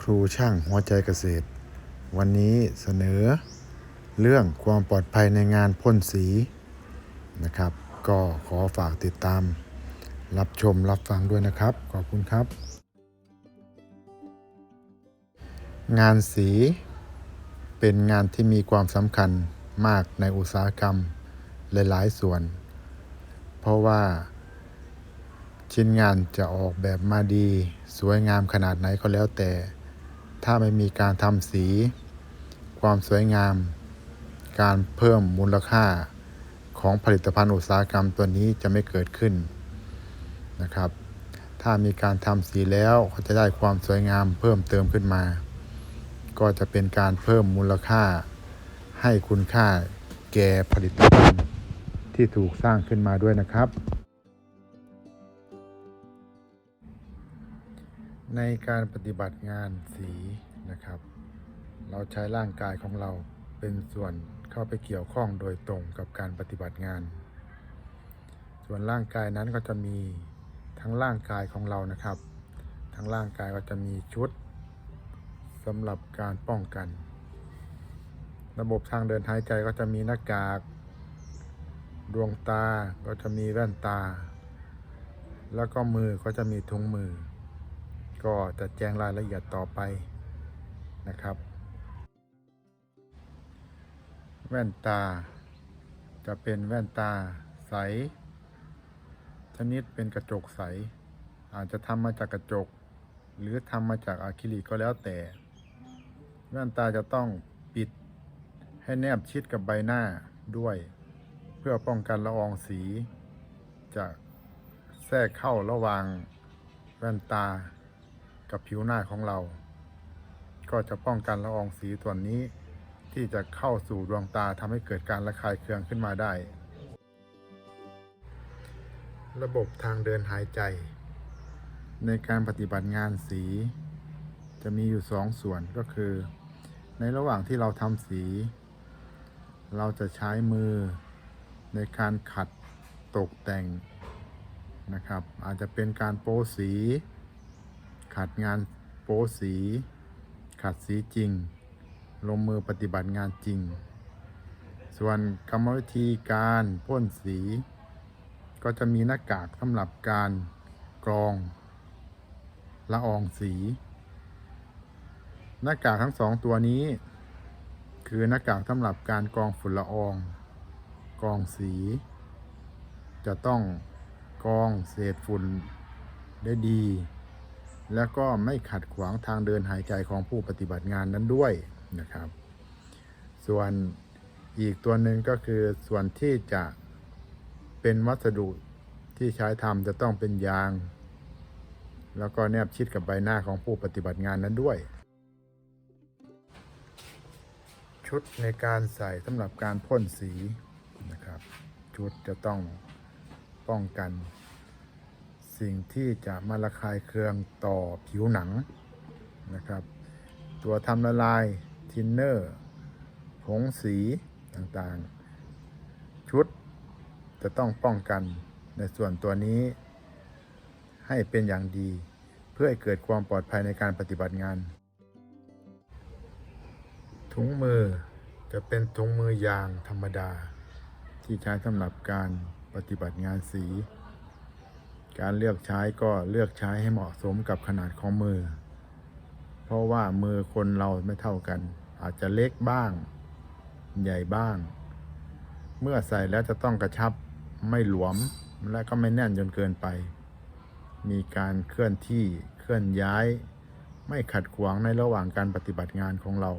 ครูช่างหัวใจเกษตร วันนี้เสนอเรื่องความปลอดภัยในงานพ่นสีนะครับ ก็ขอฝากติดตาม รับชมรับฟังด้วยนะครับ ขอบคุณครับ งานสีเป็นงานที่มีความสำคัญมากในอุตสาหกรรมหลาย ๆ ส่วน เพราะว่าชิ้นงานจะออกแบบมาดี สวยงามขนาดไหนก็แล้วแต่ ถ้าไม่มีการทำสี ความสวยงาม การเพิ่มมูลค่าของผลิตภัณฑ์อุตสาหกรรมตัวนี้จะไม่เกิดขึ้นนะครับ ถ้ามีการทำสีแล้วก็จะได้ความสวยงามเพิ่มเติมขึ้นมา ก็จะเป็นการเพิ่มมูลค่า ให้คุณค่าแก่ผลิตภัณฑ์ที่ถูกสร้างขึ้นมาด้วยนะครับ ในการปฏิบัติงานสีนะครับ เราใช้ร่างกายของเราเป็นส่วนเข้าไปเกี่ยวข้องโดยตรงกับการปฏิบัติงาน ส่วนร่างกายนั้นก็จะมีทั้งร่างกายของเรานะครับ ทั้งร่างกายก็จะมีชุดสำหรับการป้องกัน ระบบทางเดินหายใจก็จะมีหน้ากาก ดวงตาก็จะมีแว่นตา แล้วก็มือก็จะมีถุงมือ ก็จะแจ้งรายละเอียดต่อไปนะครับ แว่นตา จะเป็นแว่นตาใส ชนิดเป็นกระจกใส อาจจะทำมาจากกระจก หรือทำมาจากอะคริลิกก็แล้วแต่ แว่นตาจะต้องปิดให้แนบชิดกับใบหน้าด้วย เพื่อป้องกันละอองสีจะแทรกเข้าระหว่างแว่นตา กับผิวหน้าของเรา ก็จะป้องกันละอองสีส่วนนี้ ที่จะเข้าสู่ดวงตาทำให้เกิดการระคายเคืองขึ้นมาได้ ระบบทางเดินหายใจ ในการปฏิบัติงานสี จะมีอยู่สองส่วนก็คือ ในระหว่างที่เราทำสี เราจะใช้มือในการขัดตกแต่งนะครับ อาจจะเป็นการโป้สี ขัดงานโป๊สี ขัดสีจริง ลงมือปฏิบัติงานจริง ส่วนกรรมวิธีการพ่นสี ก็จะมีหน้ากากสำหรับการกรองละอองสี หน้ากากทั้งสองตัวนี้ คือหน้ากากสำหรับการกรองฝุ่นละออง กรองสี จะต้องกรองเศษฝุ่นได้ดี แล้วก็ไม่ขัดขวางทางเดินหายใจของผู้ปฏิบัติงานนั้นด้วยนะครับ ส่วนอีกตัวหนึ่งก็คือส่วนที่จะเป็นวัสดุที่ใช้ทำจะต้องเป็นยาง แล้วก็แนบชิดกับใบหน้าของผู้ปฏิบัติงานนั้นด้วย ชุดในการใส่สำหรับการพ่นสีนะครับ ชุดจะต้องป้องกัน สิ่งที่จะมาระคายเคืองต่อผิวหนังนะครับ ตัวทำละลายทินเนอร์ผงสีต่างๆ ชุดจะต้องป้องกันในส่วนตัวนี้ ให้เป็นอย่างดี เพื่อให้เกิดความปลอดภัยในการปฏิบัติงาน ถุงมือจะเป็นถุงมือยางธรรมดา ที่ใช้สำหรับการปฏิบัติงานสี การเลือกใช้ก็เลือกใช้ให้เหมาะสมกับขนาดของมือ เพราะว่ามือคนเราไม่เท่ากัน อาจจะเล็กบ้าง ใหญ่บ้าง เมื่อใส่แล้วจะต้องกระชับไม่หลวมและก็ไม่แน่นจนเกินไป มีการเคลื่อนที่เคลื่อนย้าย ไม่ขัดขวางในระหว่างการปฏิบัติงานของเรา